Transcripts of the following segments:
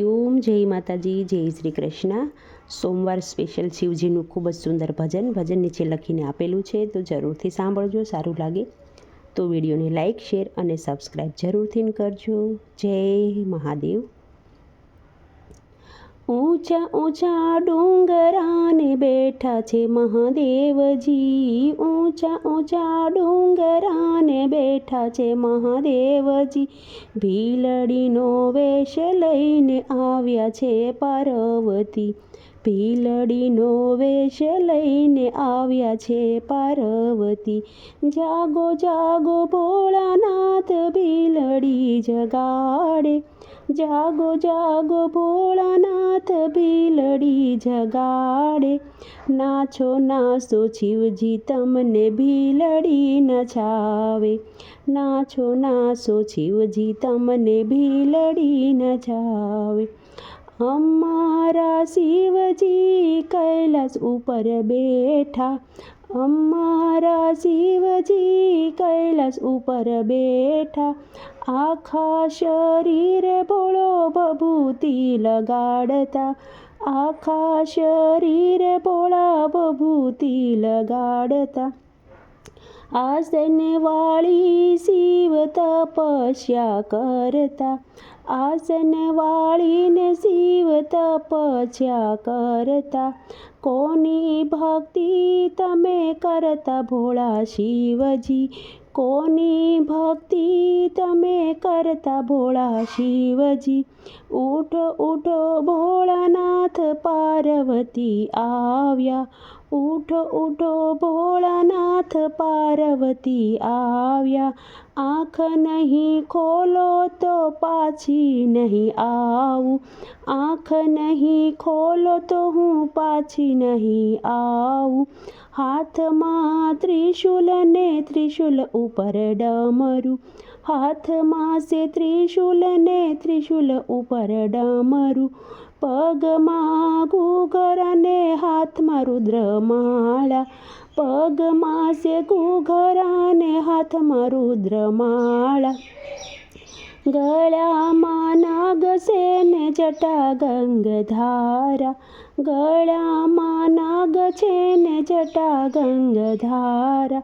ઓમ જય માતાજી, જય શ્રી કૃષ્ણ. સોમવાર સ્પેશિયલ શિવજીનું ખૂબ જ સુંદર ભજન ભજન નીચે લખીને આપેલું છે, તો જરૂરથી સાંભળજો, સારું લાગે. તો વિડીયોને લાઇક શેર અને સબસ્ક્રાઈબ જરૂરથી કરજો. જય મહાદેવ. ઊંચા ઊંચા ડુંગરાને બેઠા છે મહાદેવજી. ઊંચા ઊંચા ડુંગરાને બેઠા છે મહાદેવજી. ભીલડીનો વેશ લઈને આવ્યા છે પાર્વતી. ભીલડીનો વેશ લઈને આવ્યા છે પાર્વતી. જાગો જાગો ભોળાનાથ ભીલડી જગાડે. જાગો જાગો ભોળાનાથ, ભીલડી જગાડે. નાચો, નાસો શિવજી, તમને ભીલડી નચાવે નાચો, નાસો શિવજી, તમને ભીલડી નચાવે અમારા શિવજી કૈલાસ ઉપર બેઠા. અમારા શિવજી કૈલાસ ઉપર બેઠા, આખા શરીરે ભોળો ભભૂતિ લગાડતા, આખા શરીરે ભોળા ભભૂતિ લગાડતા. આસન વાળી શિવ તપસ્યા કરતા આસન વાળીને શિવ તપસ્યા કરતા. કોની ભક્તિ તમે કરતા ભોળા શિવજી? કોની ભક્તિ તમે કરતા ભોળા શિવજી? ઉઠો ઉઠો ભોળાનાથ પાર્વતી આવ્યા. ઉઠો ઉઠો, ભોળાનાથ પાર્વતી આવ્યા. આંખ નહીં ખોલો તો પાછી નહીં આવું. આંખ નહીં ખોલો તો હું પાછી નહીં આવું. હાથમાં ત્રિશુલ ને ત્રિશુલ ઉપર ડમરું. હાથમાં છે ત્રિશુલ ને ત્રિશુલ ઉપર ડમરું. પગમાં ઘૂઘર ને હાથમાં રુદ્રમાળા. પગમાં છે ઘૂઘર ને હાથમાં રુદ્રમાળા. ગળામાં નાગ છે ને જટા ગંગધારા. ગળામાં છે ને જટા ગંગધારા.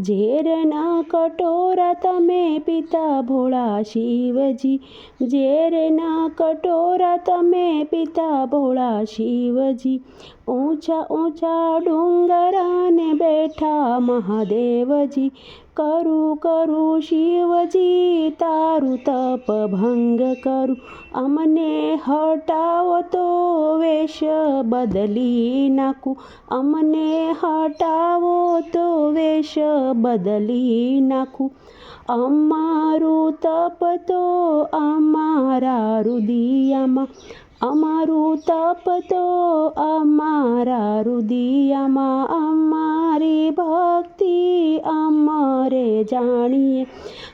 ઝેરના કટોરા તમે પિતા ભોળા શિવજી. ઝેરના કટોરા તમે પિતા ભોળા શિવજી. ઊંચા ઊંચા ડુંગરાને બેઠા મહાદેવજી. કરું કરું શિવજી તારું તપ ભંગ કરું અમને હટાવો તો વેશ બદલી નાખું અમને હટાવો તો વેશ બદલી નાખું અમારું તપ તો અમારા રુદિયામાં અમારું તપ તો અમારા રુદિયામાં અમારી ભક્તિ અમારે જાણીએ.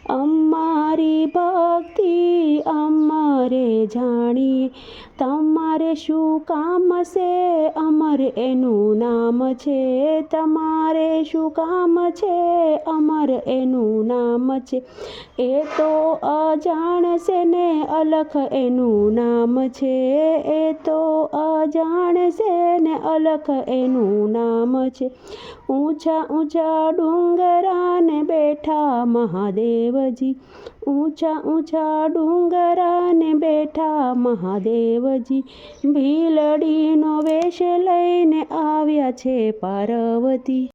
અમારી ભક્તિ અમારે જાણીએ તમારે શું કામ છે? અમર એનું નામ છે. તમારે શું કામ છે? અમર એનું નામ છે. એ તો અજાણ છે ને અલખ એનું નામ છે. એ તો અજાણ છે ને અલખ એનું નામ છે. ઊંચા ઊંચા ડુંગરાને બેઠા મહાદેવજી ઊંચા ઊંચા ડુંગરાને બેઠા મહાદેવજી ભીલડીનો વેશ લઈને આવ્યા છે પાર્વતી.